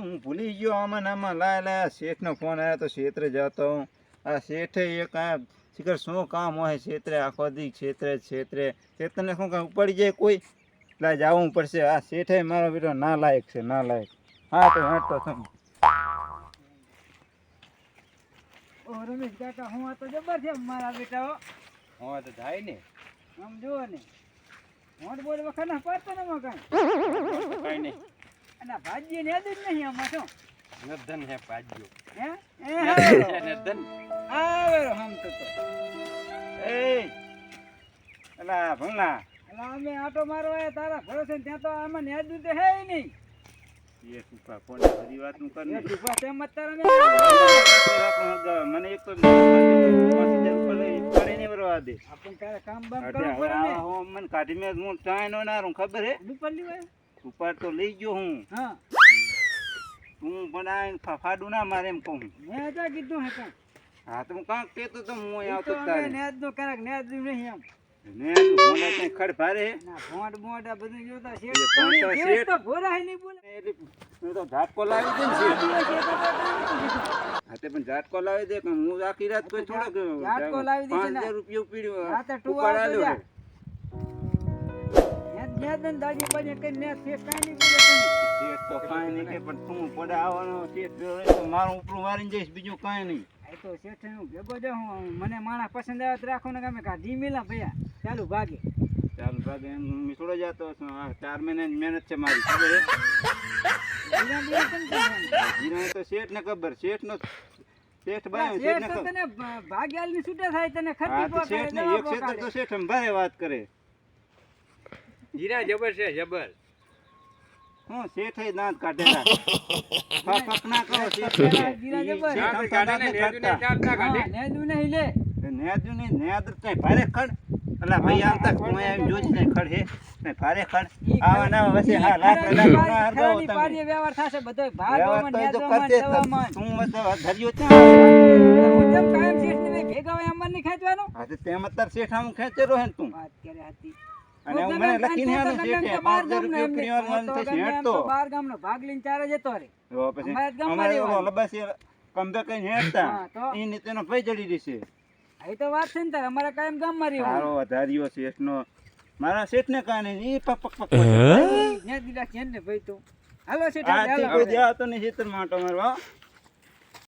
આમાં ગયો આમાં આમાં લાય લાય શેઠનો ફોન આવ્યો તો ક્ષેત્રે જતો હું. આ શેઠે એક આ શીખર શું કામ હોય ક્ષેત્રે આખો દી ક્ષેત્રે ક્ષેત્રે ચેતનને શું કામ ઉપાડી જાય કોઈ? લાય જવું પડશે. આ શેઠે મારો બેટો ના લાયક છે ના લાયક હા તો હેઠતો તમે ઓ રમેશ કાકા હું આ તો જબર છે મારા બેટા હા. તો થાય ને. આમ જુઓ ને. મોટ બોલ વખત ના પડતો ને મકાન કઈ નહીં. અને ભાજી ને જ નહીં આમાં શું? નર્ધન હે પાડ્યો હે? એ નર્ધન. આવેરો હમ તો એ અલા ભણલા એટલે અમે આટો મારવા તારા ભરોસે ત્યાં તો આમાં ને યાદ હે નહીં. એ સુપા કોણ વાતનું કર? ને એ ટીપા તેમ જ તારા મને એક તો પાણી પડે દે. આપણ તારે કામ બામ હું મને કાઢી મેં હું નો ના ખબર હે? ઉપર લીવાય ઉપર તો લઈ ગયો હું. હા. તું પણ આ ફાફાડું ના મારે એમ કહું. મેં તો કીધું હે કાંઈ હા તો હું કાંક કહેતો તો હું આવતો તારે. નેજનું ક્યારેક નેજનું નહીં એમ. ને તું ભોંડા ક્યાંય ખડ ભારે ના ભોંડ મોડા બધું જોતા એ શેઠ. તો ભોરાય નહીં બોલે. એટલે તો ઝાટકો લાવી દે ને. હા તે પણ ઝાટકો લાવી દે કે હું આખી રાત કોઈ થોડોક ઝાટકો લાવી દે છે પાંચ ને. હજાર રૂપિયા પીડ્યો. હા તો ટુ ઉપાડ તને દાદી ને કઈ નેજ શેઠ કાંઈ નહીં. શેઠ તો કાંઈ નહીં કે પણ તું પડે આવવાનો શેઠ તો મારું ઉપરું મારીને જઈશ બીજું કાંઈ નહીં. આ તો શેઠ હું ભેગો જ હું મને માણસ પસંદ આવે તો રાખો ને કે અમે કાઢી મેલા ભૈયા. ચાલુ ભાગે. ચાલુ ભાગે એમ હું જતો ચાર મહિનાની મહેનત છે મારી ખબર તો શેઠ ને ખબર શેઠ નો શેઠ ભાઈ શેઠ ને શેઠ તો તને ભા- ભાગ્યાલની છૂટે થાય તને ખર્ચી શેઠ ને એક ક્ષેત્ર તો શેઠ ભાઈ વાત કરે. હીરા જબર છે જબર. હું શેઠે દાંત કાઢેલા. ફક ના કરો જીરા જબર. ને દાંત ના કાઢે લે. ની નેદ ભારે ખડ. ભાઈ આવતા હું એમ ને ખડ હે. કઈ ભારે ખડ. આવા ના વસે હા લાખ લાખ ના હરગાવો તમે. પારીએ વ્યવહાર થશે બધોય. ભાગવામાં, તો મત ધર્યો ત્યાં જેમ કાયમ શેઠને મેં ભેગા હોય એમ નહીં ખેંચવાનું. હા તો તેમ અત્યારે શેઠ આમ ખેંચેલો હે ને તું. વાત કરે હતી. અને હું તો મને ગમે લખીને આનું કે ગમે પાંચ એમ તો રૂપિયા ગમે એમ થશે તો હેઠતો બાર ગામનો ભાગ લઈને ચારે જતો રે. તો પછી અમારે ઓલો. લબાસી કમબે કઈ હેઠતા હા, તો? ઈ નીચે નો ભાઈ જડી દેશે એ તો વાત છે ને તાર. અમારે કાયમ ગામમાં રહેવું. સારો વધાર્યો શેઠ નો મારા શેઠ ને કારણે ઈ પક પક પક ને દીલા છે ને ભાઈ તો. હાલો શેઠ હાલો. કોઈ દેવાતો નહીં ખેતર માટો મારવા